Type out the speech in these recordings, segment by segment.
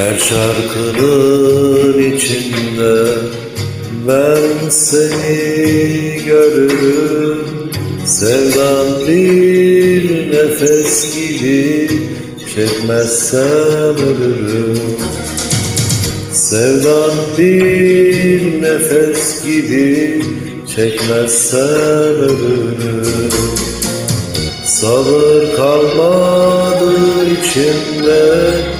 Her şarkının içinde ben seni görürüm. Sevdan bir nefes gibi çekmezsem ölürüm. Sevdan bir nefes gibi çekmezsem ölürüm. Sabır kalmadı içimde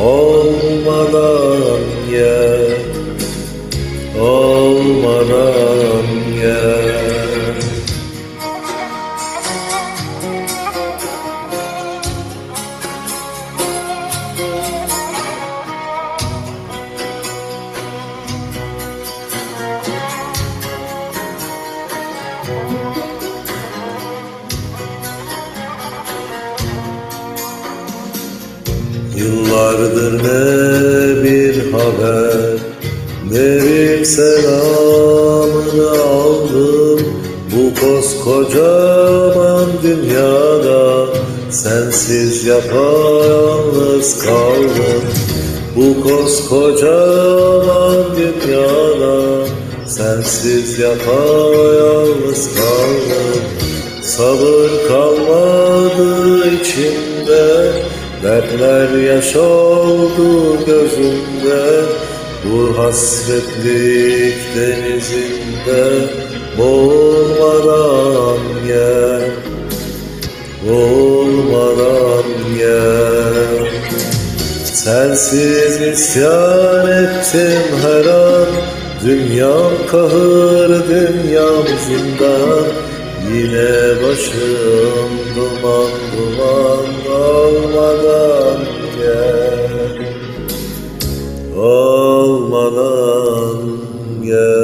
Olmadan gel Olmadan Yıllardır ne bir haber Ne bir selamını aldım. Bu koskocaman dünyada Sensiz yapayalnız kaldım. Bu koskocaman dünyada Sensiz yapayalnız kaldım. Sabır kalmadı içimde Dertler yaş oldu gözümde Bu hasretlik denizinde Boğulmadan gel Boğulmadan gel. Sensiz isyan ettim her an Dünyam kahır, dünyam zindan. Yine başım duman duman olmadan gel.